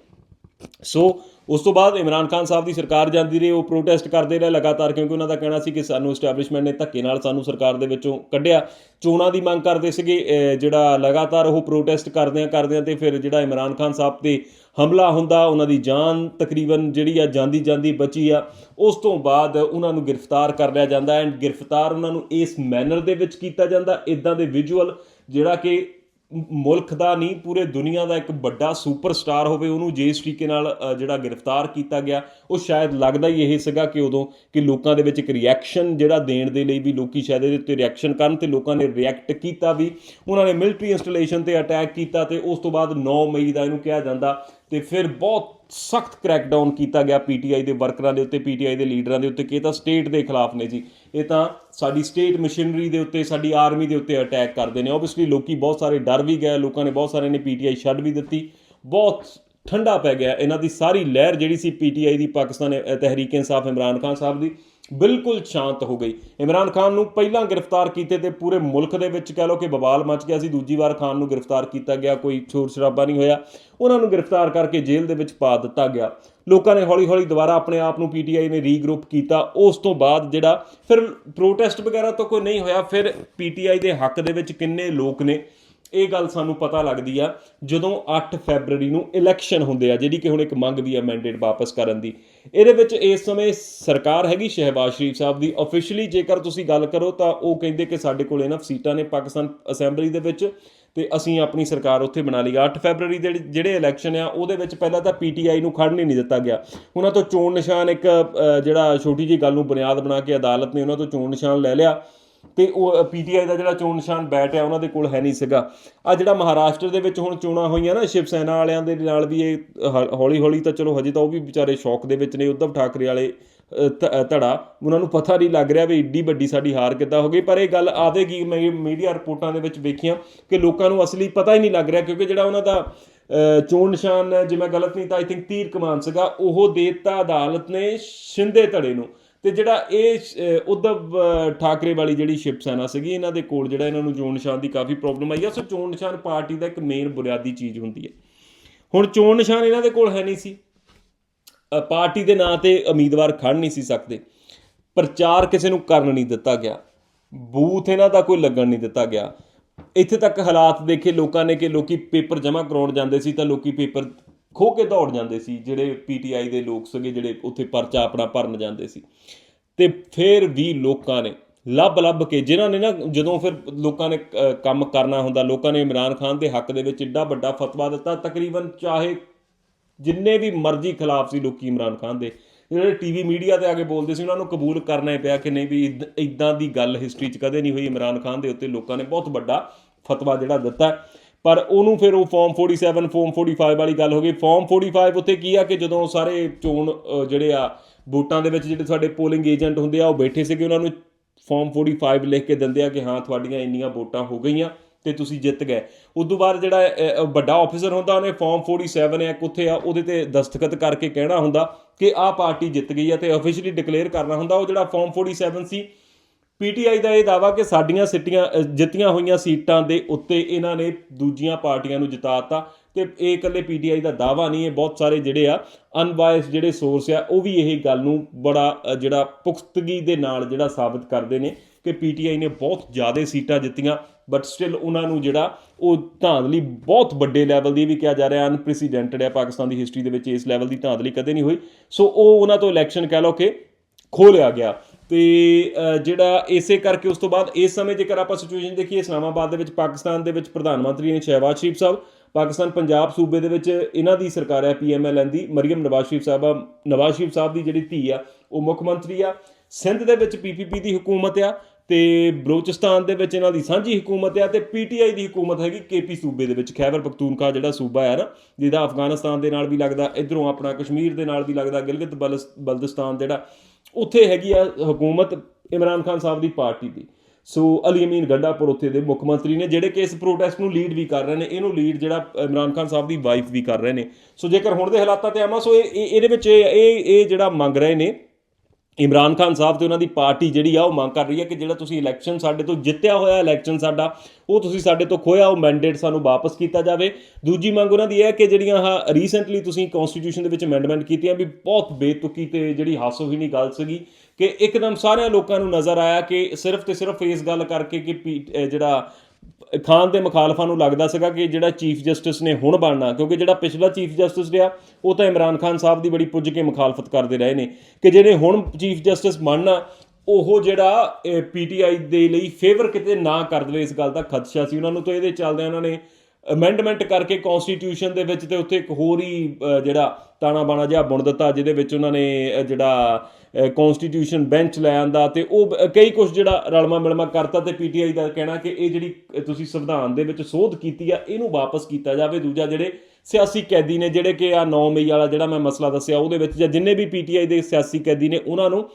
ਸੋ ਉਸ ਤੋਂ ਬਾਅਦ ਇਮਰਾਨ ਖਾਨ ਸਾਹਿਬ ਦੀ ਸਰਕਾਰ ਜਾਂਦੀ ਰਹੀ, ਉਹ ਪ੍ਰੋਟੈਸਟ ਕਰਦੇ ਰਹੇ ਲਗਾਤਾਰ ਕਿਉਂਕਿ ਉਹਨਾਂ ਦਾ ਕਹਿਣਾ ਸੀ ਕਿ ਸਾਨੂੰ ਐਸਟੈਬਲਿਸ਼ਮੈਂਟ ਨੇ ਧੱਕੇ ਨਾਲ ਸਾਨੂੰ ਸਰਕਾਰ ਦੇ ਵਿੱਚੋਂ ਕੱਢਿਆ। ਚੋਣਾਂ ਦੀ ਮੰਗ ਕਰਦੇ ਸੀਗੇ ਜਿਹੜਾ ਲਗਾਤਾਰ ਉਹ ਪ੍ਰੋਟੈਸਟ ਕਰਦਿਆਂ ਕਰਦਿਆਂ ਤੇ ਫਿਰ ਜਿਹੜਾ ਇਮਰਾਨ ਖਾਨ ਸਾਹਿਬ ਤੇ ਹਮਲਾ ਹੁੰਦਾ, ਉਹਨਾਂ ਦੀ ਜਾਨ ਤਕਰੀਬਨ ਜਿਹੜੀ ਆ ਜਾਂਦੀ ਜਾਂਦੀ ਬਚੀ ਆ। ਉਸ ਤੋਂ ਬਾਅਦ ਉਹਨਾਂ ਨੂੰ ਗ੍ਰਿਫਤਾਰ ਕਰ ਲਿਆ ਜਾਂਦਾ ਐਂਡ ਗ੍ਰਿਫਤਾਰ ਉਹਨਾਂ ਨੂੰ ਇਸ ਮੈਨਰ ਦੇ ਵਿੱਚ ਕੀਤਾ ਜਾਂਦਾ। ਇਦਾਂ ਦੇ ਵਿਜ਼ੂਅਲ ਜਿਹੜਾ ਕਿ ਮੁਲਕ ਦਾ ਨਹੀਂ, ਪੂਰੇ ਦੁਨੀਆ ਦਾ ਇੱਕ ਵੱਡਾ ਸੁਪਰਸਟਾਰ ਹੋਵੇ, ਉਹਨੂੰ ਜੇ ਇਸ ਤਰੀਕੇ ਨਾਲ ਜਿਹੜਾ ਗ੍ਰਿਫਤਾਰ ਕੀਤਾ ਗਿਆ, ਉਹ ਸ਼ਾਇਦ ਲੱਗਦਾ ਹੀ ਇਹ ਸੀਗਾ ਕਿ ਉਦੋਂ ਕਿ ਲੋਕਾਂ ਦੇ ਵਿੱਚ ਇੱਕ ਰਿਐਕਸ਼ਨ ਜਿਹੜਾ ਦੇਣ ਦੇ ਲਈ ਵੀ ਲੋਕੀ ਸ਼ਾਇਦ ਇਹਦੇ ਉੱਤੇ ਰਿਐਕਸ਼ਨ ਕਰਨ ਤੇ ਲੋਕਾਂ ਨੇ ਰਿਐਕਟ ਕੀਤਾ ਵੀ। ਉਹਨਾਂ ਨੇ ਮਿਲਟਰੀ ਇੰਸਟਾਲੇਸ਼ਨ ਤੇ ਅਟੈਕ ਕੀਤਾ ਤੇ ਉਸ ਤੋਂ ਬਾਅਦ 9 ਮਈ ਦਾ ਇਹਨੂੰ ਕਿਹਾ ਜਾਂਦਾ ਤੇ ਫਿਰ ਬਹੁਤ ਸਖਤ ਕ੍ਰੈਕਡਾਊਨ ਕੀਤਾ ਗਿਆ ਪੀਟੀਆਈ ਦੇ ਵਰਕਰਾਂ ਦੇ ਉੱਤੇ, ਪੀਟੀਆਈ ਦੇ ਲੀਡਰਾਂ ਦੇ ਉੱਤੇ ਕਿ ਇਹ ਤਾਂ ਸਟੇਟ ਦੇ ਖਿਲਾਫ ਨੇ ਜੀ। ਇਹ ਤਾਂ ਸਾਡੀ ਸਟੇਟ ਮਸ਼ੀਨਰੀ ਦੇ ਉੱਤੇ, ਸਾਡੀ ਆਰਮੀ ਦੇ ਉੱਤੇ ਅਟੈਕ ਕਰਦੇ ਨੇ। ਆਬਵੀਅਸਲੀ ਲੋਕੀ ਬਹੁਤ ਸਾਰੇ ਡਰ ਵੀ ਗਏ, ਲੋਕਾਂ ਨੇ ਬਹੁਤ ਸਾਰੇ ਨੇ ਪੀਟੀਆਈ ਛੱਡ ਵੀ ਦਿੱਤੀ। ਬਹੁਤ ਠੰਡਾ ਪੈ ਗਿਆ। ਇਹਨਾਂ ਦੀ ਸਾਰੀ ਲਹਿਰ ਜਿਹੜੀ ਸੀ ਪੀਟੀਆਈ ਦੀ ਪਾਕਿਸਤਾਨ ਤਹਿਰੀਕ ਇਨਸਾਫ ਇਮਰਾਨ ਖਾਨ ਸਾਹਿਬ ਦੀ ਬਿਲਕੁਲ ਸ਼ਾਂਤ ਹੋ ਗਈ। ਇਮਰਾਨ ਖਾਨ ਨੂੰ ਪਹਿਲਾਂ ਗ੍ਰਿਫਤਾਰ ਕੀਤੇ ਤੇ ਪੂਰੇ ਮੁਲਕ ਦੇ ਵਿੱਚ ਕਹਿ ਲਓ ਕਿ ਬਵਾਲ ਮਚ ਗਿਆ ਸੀ। ਦੂਜੀ ਵਾਰ ਖਾਨ ਨੂੰ ਗ੍ਰਿਫਤਾਰ ਕੀਤਾ ਗਿਆ, ਕੋਈ ਸ਼ੋਰ ਸ਼ਰਾਬਾ ਨਹੀਂ ਹੋਇਆ। ਉਹਨਾਂ ਨੂੰ ਗ੍ਰਿਫਤਾਰ ਕਰਕੇ ਜੇਲ੍ਹ ਦੇ ਵਿੱਚ ਪਾ ਦਿੱਤਾ ਗਿਆ। ਲੋਕਾਂ ਨੇ ਹੌਲੀ-ਹੌਲੀ ਦੁਬਾਰਾ ਆਪਣੇ ਆਪ ਨੂੰ ਪੀਟੀਆਈ ਨੇ ਰੀਗਰੁੱਪ ਕੀਤਾ। ਉਸ ਤੋਂ ਬਾਅਦ ਜਿਹੜਾ ਫਿਰ ਪ੍ਰੋਟੈਸਟ ਵਗੈਰਾ ਤਾਂ ਕੋਈ ਨਹੀਂ ਹੋਇਆ, ਫਿਰ ਪੀਟੀਆਈ ਦੇ ਹੱਕ ਦੇ ਵਿੱਚ ਕਿੰਨੇ ਲੋਕ ਨੇ? ਇਹ ਗੱਲ ਸਾਨੂੰ ਪਤਾ ਲੱਗਦੀ ਆ ਜਦੋਂ 8 ਫੈਬਰੂਰੀ ਨੂੰ ਇਲੈਕਸ਼ਨ ਹੁੰਦੇ ਆ, ਜਿਹੜੀ ਕਿ ਹੁਣ ਇੱਕ ਮੰਗ ਵੀ ਆ ਮੈਂਡੇਟ ਵਾਪਸ ਕਰਨ ਦੀ। ਇਹਦੇ ਵਿੱਚ ਇਸ ਸਮੇਂ ਸਰਕਾਰ ਹੈਗੀ ਸ਼ਹਿਬਾਜ਼ ਸ਼ਰੀਫ ਸਾਹਿਬ ਦੀ। ਅਫੀਸ਼ੀਅਲੀ ਜੇਕਰ ਤੁਸੀਂ ਗੱਲ ਕਰੋ ਤਾਂ ਉਹ ਕਹਿੰਦੇ ਕਿ ਸਾਡੇ ਕੋਲ ਇਹਨਾਂ ਸੀਟਾਂ ਨੇ ਪਾਕਿਸਤਾਨ ਅਸੈਂਬਲੀ ਦੇ ਵਿੱਚ ਤੇ ਅਸੀਂ ਆਪਣੀ ਸਰਕਾਰ ਉੱਥੇ ਬਣਾ ਲਈ 8 ਫੈਬਰੂਰੀ ਦੇ ਜਿਹੜੇ ਇਲੈਕਸ਼ਨ ਆ, ਉਹਦੇ ਵਿੱਚ ਪਹਿਲਾਂ ਤਾਂ ਪੀਟੀਆਈ ਨੂੰ ਖੜਨ ਹੀ ਨਹੀਂ ਦਿੱਤਾ ਗਿਆ। ਉਹਨਾਂ ਤੋਂ ਚੋਣ ਨਿਸ਼ਾਨ ਇੱਕ ਜਿਹੜਾ ਛੋਟੀ ਜੀ ਗੱਲ ਨੂੰ ਬੁਨਿਆਦ ਬਣਾ ਕੇ ਅਦਾਲਤ ਨੇ ਉਹਨਾਂ ਤੋਂ ਚੋਣ ਨਿਸ਼ਾਨ ਲੈ ਲਿਆ। ਤੇ ਉਹ ਪੀਟੀਆਈ ਦਾ ਜਿਹੜਾ ਚੋਣ ਨਿਸ਼ਾਨ ਬੈਟ ਹੈ ਉਹਨਾਂ ਦੇ ਕੋਲ ਹੈ ਨਹੀਂ ਸੀਗਾ। ਆ ਜਿਹੜਾ ਮਹਾਰਾਸ਼ਟਰ ਦੇ ਵਿੱਚ ਹੁਣ ਚੋਣਾਂ ਹੋਈਆਂ ਨਾ ਸ਼ਿਵ ਸੈਨਾ ਵਾਲਿਆਂ ਦੇ ਨਾਲ ਵੀ ਇਹ ਹੌਲੀ ਹੌਲੀ ਤਾਂ ਚਲੋ ਹਜੇ ਤਾਂ ਉਹ ਵੀ ਵਿਚਾਰੇ ਸ਼ੌਕ ਦੇ ਵਿੱਚ ਨੇ ਉद्धਵ ਠਾਕਰੇ ਵਾਲੇ ਧ- ਧੜਾ। ਉਹਨਾਂ ਨੂੰ ਪਤਾ ਨਹੀਂ ਲੱਗ ਰਿਹਾ ਵੀ ਏਡੀ ਵੱਡੀ ਸਾਡੀ ਹਾਰ ਕਿੱਦਾਂ ਹੋ ਗਈ ਪਰ ਇਹ ਗੱਲ ਆਵੇਗੀ ਮੈਂ ਮੀਡੀਆ ਰਿਪੋਰਟਾਂ ਦੇ ਵਿੱਚ ਵੇਖੀਆਂ ਕਿ ਲੋਕਾਂ ਨੂੰ ਅਸਲੀ ਪਤਾ ਹੀ ਨਹੀਂ ਲੱਗ ਰਿਹਾ ਕਿਉਂਕਿ ਜਿਹੜਾ ਉਹਨਾਂ ਦਾ ਚੋਣ ਨਿਸ਼ਾਨ ਹੈ, ਜੇ ਮੈਂ ਗਲਤ ਨਹੀਂ ਤਾਂ ਆਈ ਥਿੰਕ ਤੀਰ ਕਮਾਨ ਸੀਗਾ ਉਹ ਦੇਤਾ ਅਦਾਲਤ ਨੇ ਸ਼ਿੰਦੇ ਧੜੇ ਨੂੰ। ਤੇ ਜਿਹੜਾ ਇਹ ਅ, ਠਾਕਰੇ ਵਾਲੀ ਜਿਹੜੀ ਸ਼ਿਵ ਸੈਨਾ ਸੀਗੀ ਇਹਨਾਂ ਦੇ ਕੋਲ ਜਿਹੜਾ ਇਹਨਾਂ ਨੂੰ ਚੋਣ ਨਿਸ਼ਾਨ ਦੀ ਕਾਫੀ ਪ੍ਰੋਬਲਮ ਆਈ ਆ। ਸੋ ਚੋਣ ਨਿਸ਼ਾਨ ਪਾਰਟੀ ਦਾ ਇੱਕ ਮੇਨ ਬੁਨਿਆਦੀ ਚੀਜ਼ ਹੁੰਦੀ ਹੈ। ਹੁਣ ਚੋਣ ਨਿਸ਼ਾਨ ਇਹਨਾਂ ਦੇ ਕੋਲ ਹੈ ਨਹੀਂ ਸੀ। ਪਾਰਟੀ ਦੇ ਨਾਂ ਤੇ ਉਮੀਦਵਾਰ ਖੜ ਨਹੀਂ ਸੀ ਸਕਦੇ। ਪ੍ਰਚਾਰ ਕਿਸੇ ਨੂੰ ਕਰਨ ਨਹੀਂ ਦਿੱਤਾ ਗਿਆ। ਬੂਥ ਇਹਨਾਂ ਦਾ ਕੋਈ ਲੱਗਣ ਨਹੀਂ ਦਿੱਤਾ ਗਿਆ। ਇੱਥੇ ਤੱਕ ਹਾਲਾਤ ਦੇਖੇ ਲੋਕਾਂ ਨੇ ਕਿ ਲੋਕੀ ਪੇਪਰ ਜਮ੍ਹਾਂ ਕਰਾਉਣ ਜਾਂਦੇ ਸੀ ਤਾਂ ਲੋਕੀ ਪੇਪਰ ਖੋ ਕੇ ਦੌੜ ਜਾਂਦੇ ਸੀ, ਜਿਹੜੇ ਪੀਟੀਆਈ ਦੇ ਲੋਕ ਸੀਗੇ, ਜਿਹੜੇ ਉੱਥੇ ਪਰਚਾ ਆਪਣਾ ਭਰਨ ਜਾਂਦੇ ਸੀ। ਤੇ ਫਿਰ ਵੀ ਲੋਕਾਂ ਨੇ ਲੱਭ ਲੱਭ ਕੇ, ਜਿਨ੍ਹਾਂ ਨੇ ਨਾ ਜਦੋਂ ਫਿਰ ਲੋਕਾਂ ਨੇ ਕੰਮ ਕਰਨਾ ਹੁੰਦਾ, ਲੋਕਾਂ ਨੇ ਇਮਰਾਨ ਖਾਨ ਦੇ ਹੱਕ ਦੇ ਵਿੱਚ ਏਡਾ ਵੱਡਾ ਫਤਵਾ ਦਿੱਤਾ, ਤਕਰੀਬਨ ਚਾਹੇ ਜਿੰਨੇ ਵੀ ਮਰਜ਼ੀ ਖਿਲਾਫ ਸੀ ਲੋਕੀ ਇਮਰਾਨ ਖਾਨ ਦੇ, ਜਿਹੜੇ ਟੀਵੀ ਮੀਡੀਆ ਤੇ ਆ ਕੇ ਬੋਲਦੇ ਸੀ, ਉਹਨਾਂ ਨੂੰ ਕਬੂਲ ਕਰਨਾ ਹੀ ਪਿਆ ਕਿ ਨਹੀਂ ਵੀ ਇਦਾਂ ਦੀ ਗੱਲ ਹਿਸਟਰੀ 'ਚ ਕਦੇ ਨਹੀਂ ਹੋਈ, ਇਮਰਾਨ ਖਾਨ ਦੇ ਉੱਤੇ ਲੋਕਾਂ ਨੇ ਬਹੁਤ ਵੱਡਾ ਫਤਵਾ ਜਿਹੜਾ ਦਿੱਤਾ। ਪਰ ਉਹਨੂੰ ਫਿਰ ਉਹ ਫਾਰਮ 47 ਫਾਰਮ 45 ਵਾਲੀ ਗੱਲ ਹੋ ਗਈ। ਫਾਰਮ 45 ਉੱਤੇ ਕੀ ਆ ਕਿ ਜਦੋਂ ਸਾਰੇ ਚੋਣ ਜਿਹੜੇ ਆ, ਵੋਟਾਂ ਦੇ ਵਿੱਚ ਜਿਹੜੇ ਤੁਹਾਡੇ ਪੋਲਿੰਗ ਏਜੰਟ ਹੁੰਦੇ ਆ, ਉਹ ਬੈਠੇ ਸੀਗੇ, ਉਹਨਾਂ ਨੂੰ ਫਾਰਮ 45 ਲਿਖ ਕੇ ਦਿੰਦੇ ਆ ਕਿ ਹਾਂ, ਤੁਹਾਡੀਆਂ ਇੰਨੀਆਂ ਵੋਟਾਂ ਹੋ ਗਈਆਂ ਤੇ ਤੁਸੀਂ ਜਿੱਤ ਗਏ। ਉਸ ਤੋਂ ਬਾਅਦ ਜਿਹੜਾ ਵੱਡਾ ਆਫੀਸਰ ਹੁੰਦਾ, ਉਹਨੇ ਫਾਰਮ 47 ਹੈ ਉੱਥੇ ਆ, ਉਹਦੇ ਤੇ ਦਸਤਖਤ ਕਰਕੇ ਕਹਿਣਾ ਹੁੰਦਾ ਕਿ ਆਹ ਪਾਰਟੀ ਜਿੱਤ ਗਈ ਹੈ ਤੇ ਅਫੀਸ਼ੀਅਲੀ ਡਿਕਲੇਅਰ ਕਰਨਾ ਹੁੰਦਾ। ਉਹ ਜਿਹੜਾ ਫਾਰਮ 47 ਸੀ ਪੀਟੀਆਈ ਦਾ ਇਹ ਦਾਵਾ ਕਿ ਸਾਡੀਆਂ ਸਿੱਟੀਆਂ ਜਿੱਤੀਆਂ ਹੋਈਆਂ ਸੀਟਾਂ ਦੇ ਉੱਤੇ ਇਹਨਾਂ ਨੇ ਦੂਜੀਆਂ ਪਾਰਟੀਆਂ ਨੂੰ ਜਿਤਾਤਾ ਤੇ ਇਹ ਇਕੱਲੇ ਪੀਟੀਆਈ ਦਾ ਦਾਵਾ ਨਹੀਂ ਹੈ ਬਹੁਤ ਸਾਰੇ ਜਿਹੜੇ ਆ ਅਨਬਾਇਸ ਜਿਹੜੇ ਸੋਰਸ ਆ, ਉਹ ਵੀ ਇਹ ਗੱਲ ਨੂੰ ਬੜਾ ਜਿਹੜਾ ਪੁਖਤਗੀ ਦੇ ਨਾਲ ਜਿਹੜਾ ਸਾਬਤ ਕਰਦੇ ਨੇ ਕਿ ਪੀਟੀਆਈ ਨੇ ਬਹੁਤ ਜ਼ਿਆਦਾ ਸੀਟਾਂ ਜਿੱਤੀਆਂ ਬਟ ਸਟਿਲ ਉਹਨਾਂ ਨੂੰ ਜਿਹੜਾ ਉਹ ਧਾਂਦਲੀ ਬਹੁਤ ਵੱਡੇ ਲੈਵਲ ਦੀ ਵੀ ਕਿਹਾ ਜਾ ਰਿਹਾ ਅਨਪ੍ਰੈਸੀਡੈਂਟਡ ਹੈ ਪਾਕਿਸਤਾਨ ਦੀ ਹਿਸਟਰੀ ਦੇ ਵਿੱਚ ਇਸ ਲੈਵਲ ਦੀ ਧਾਂਦਲੀ ਕਦੇ ਨਹੀਂ ਹੋਈ। ਸੋ ਉਹ ਉਹਨਾਂ ਤੋਂ ਇਲੈਕਸ਼ਨ ਕਹਿ ਲਓ ਕਿ ਖੋਹ ਲਿਆ ਗਿਆ। ਤੇ ਜਿਹੜਾ ਇਸੇ ਕਰਕੇ ਉਸ ਤੋਂ ਬਾਅਦ ਇਸ ਸਮੇਂ ਜੇਕਰ ਆਪਾਂ ਸਿਚੁਏਸ਼ਨ ਦੇਖੀਏ, ਇਸਲਾਮਾਬਾਦ ਦੇ ਵਿੱਚ ਪਾਕਿਸਤਾਨ ਦੇ ਵਿੱਚ ਪ੍ਰਧਾਨ ਮੰਤਰੀ ਨੇ ਸ਼ਹਿਬਾਜ਼ ਸ਼ਰੀਫ ਸਾਹਿਬ, ਪਾਕਿਸਤਾਨ ਪੰਜਾਬ ਸੂਬੇ ਦੇ ਵਿੱਚ ਇਹਨਾਂ ਦੀ ਸਰਕਾਰ ਹੈ ਪੀਐਮਐਲ ਦੀ ਮਰੀਮ ਨਵਾਜ਼ ਸ਼ਰੀਫ ਸਾਹਿਬਾ, ਨਵਾਜ਼ ਸ਼ਰੀਫ ਸਾਹਿਬ ਦੀ ਜਿਹੜੀ ਧੀ ਆ, ਉਹ ਮੁੱਖ ਮੰਤਰੀ ਆ। ਸਿੰਧ ਦੇ ਵਿੱਚ ਪੀਪੀਪੀ ਦੀ ਹਕੂਮਤ ਆ ਤੇ ਬਲੋਚਿਸਤਾਨ ਦੇ ਵਿੱਚ ਇਹਨਾਂ ਦੀ ਸਾਂਝੀ ਹਕੂਮਤ ਆ ਤੇ ਪੀਟੀਆਈ ਦੀ ਹਕੂਮਤ ਹੈਗੀ ਕੇਪੀ ਸੂਬੇ ਦੇ ਵਿੱਚ। ਖੈਬਰ ਪਖਤੂਨਖਾ ਜਿਹੜਾ ਸੂਬਾ ਹੈ ਨਾ, ਜਿਹਦਾ ਅਫਗਾਨਿਸਤਾਨ ਦੇ ਨਾਲ ਵੀ ਲੱਗਦਾ, ਇਧਰੋਂ ਆਪਣਾ ਕਸ਼ਮੀਰ ਦੇ ਨਾਲ ਵੀ ਲੱਗਦਾ, ਗਿਲਗਿਤ ਬਲਸ- ਬਲਦਿਸਤਾਨ ਜਿਹੜਾ ਉੱਥੇ ਹੈਗੀ ਆ ਹਕੂਮਤ ਇਮਰਾਨ ਖਾਨ ਸਾਹਿਬ ਦੀ ਪਾਰਟੀ ਦੀ। ਸੋ ਅਲੀ ਅਮੀਨ ਗੰਡਾਪੁਰ ਉੱਥੇ ਦੇ ਮੁੱਖ ਮੰਤਰੀ ਨੇ, ਜਿਹੜੇ ਕਿ ਇਸ ਪ੍ਰੋਟੈਸਟ ਨੂੰ ਲੀਡ ਵੀ ਕਰ ਰਹੇ ਨੇ, ਇਹਨੂੰ ਲੀਡ ਜਿਹੜਾ ਇਮਰਾਨ ਖਾਨ ਸਾਹਿਬ ਦੀ ਵਾਈਫ ਵੀ ਕਰ ਰਹੇ ਨੇ। ਸੋ ਜੇਕਰ ਹੁਣ ਦੇ ਹਾਲਾਤਾਂ ਤੇ ਆਵਾਂ, ਸੋ ਇਹ, ਇਹ- ਇਹਦੇ ਵਿੱਚ ਇਹ ਇਹ ਜਿਹੜਾ ਮੰਗ ਰਹੇ ਨੇ ਇਮਰਾਨ ਖਾਨ ਸਾਹਿਬ ਤੇ ਉਹਨਾਂ ਦੀ ਪਾਰਟੀ ਜਿਹੜੀ ਆ ਉਹ ਮੰਗ ਕਰ ਰਹੀ ਹੈ ਕਿ ਜਿਹੜਾ ਤੁਸੀਂ ਇਲੈਕਸ਼ਨ ਸਾਡੇ ਤੋਂ ਜਿੱਤਿਆ ਹੋਇਆ ਇਲੈਕਸ਼ਨ ਸਾਡਾ, ਉਹ ਤੁਸੀਂ ਸਾਡੇ ਤੋਂ ਖੋਇਆ ਉਹ ਮੈਂਡੇਟ ਸਾਨੂੰ ਵਾਪਸ ਕੀਤਾ ਜਾਵੇ। ਦੂਜੀ ਮੰਗ ਉਹਨਾਂ ਦੀ ਇਹ ਹੈ ਕਿ ਜਿਹੜੀਆਂ ਆਹ ਰੀਸੈਂਟਲੀ ਤੁਸੀਂ ਕਨਸਟੀਟਿਊਸ਼ਨ ਦੇ ਵਿੱਚ ਅਮੈਂਡਮੈਂਟ ਕੀਤੀਆਂ ਵੀ ਬਹੁਤ ਬੇਤੁਕੀ ਤੇ ਜਿਹੜੀ ਹਾਸੋਹੀਣੀ ਗੱਲ ਸੀਗੀ ਕਿ ਇੱਕਦਮ ਸਾਰਿਆਂ ਲੋਕਾਂ ਨੂੰ ਨਜ਼ਰ ਆਇਆ ਕਿ ਸਿਰਫ ਤੇ ਸਿਰਫ ਇਸ ਗੱਲ ਕਰਕੇ ਕਿ ਪੀ- ਜਿਹੜਾ ਖਾਨ ਦੇ ਮੁਖਾਲਫਾਂ ਨੂੰ ਲੱਗਦਾ ਸੀਗਾ ਕਿ ਜਿਹੜਾ ਚੀਫ ਜਸਟਿਸ ਨੇ ਹੁਣ ਬਣਨਾ, ਕਿਉਂਕਿ ਜਿਹੜਾ ਪਿਛਲਾ ਚੀਫ ਜਸਟਿਸ ਰਿਹਾ, ਉਹ ਤਾਂ ਇਮਰਾਨ ਖਾਨ ਸਾਹਿਬ ਦੀ ਬੜੀ ਪੁੱਜ ਕੇ ਮੁਖਾਲਫਤ ਕਰਦੇ ਰਹੇ ਨੇ ਕਿ ਜਿਹੜੇ ਹੁਣ ਚੀਫ ਜਸਟਿਸ ਬਣਨਾ, ਉਹ ਜਿਹੜਾ ਪੀਟੀਆਈ ਦੇ ਲਈ ਫੇਵਰ ਕਿਤੇ ਨਾ ਕਰ ਦੇਵੇ ਇਸ ਗੱਲ ਦਾ ਖਦਸ਼ਾ ਸੀ। ਉਹਨਾਂ ਨੂੰ ਤਾਂ ਇਹਦੇ ਚੱਲਦੇ ਉਹਨਾਂ ਨੇ ਅਮੈਂਡਮੈਂਟ ਕਰਕੇ ਕਨਸਟੀਟਿਊਸ਼ਨ ਦੇ ਵਿੱਚ ਤੇ ਉੱਥੇ ਇੱਕ ਹੋਰ ਹੀ ਜਿਹੜਾ ਤਾਣਾ ਬਾਣਾ ਜਿਹਾ ਬੁਣ ਦਿੱਤਾ, ਜਿਹਦੇ ਵਿੱਚ ਉਹਨਾਂ ਨੇ ਜਿਹੜਾ ਕਨਸਟੀਟਿਊਸ਼ਨ ਬੈਂਚ ਲੈ ਆਂਦਾ ਤੇ ਉਹ ਕਈ ਕੁਝ ਜਿਹੜਾ ਰਲਮਾ ਮਿਲਮਾ ਕਰਤਾ ਤੇ ਪੀਟੀਆਈ ਦਾ ਕਹਿਣਾ ਕਿ ਇਹ ਜਿਹੜੀ ਤੁਸੀਂ ਸੰਵਿਧਾਨ ਦੇ ਵਿੱਚ ਸੋਧ ਕੀਤੀ ਆ, ਇਹਨੂੰ ਵਾਪਸ ਕੀਤਾ ਜਾਵੇ। ਦੂਜਾ ਜਿਹੜੇ ਸਿਆਸੀ ਕੈਦੀ ਨੇ, ਜਿਹੜੇ ਕਿ ਆ 9 ਮਈ ਵਾਲਾ ਜਿਹੜਾ ਮੈਂ ਮਸਲਾ ਦੱਸਿਆ, ਉਹਦੇ ਵਿੱਚ ਜਾਂ ਜਿੰਨੇ ਵੀ ਪੀਟੀਆਈ ਦੇ ਸਿਆਸੀ ਕੈਦੀ ਨੇ, ਉਹਨਾਂ ਨੂੰ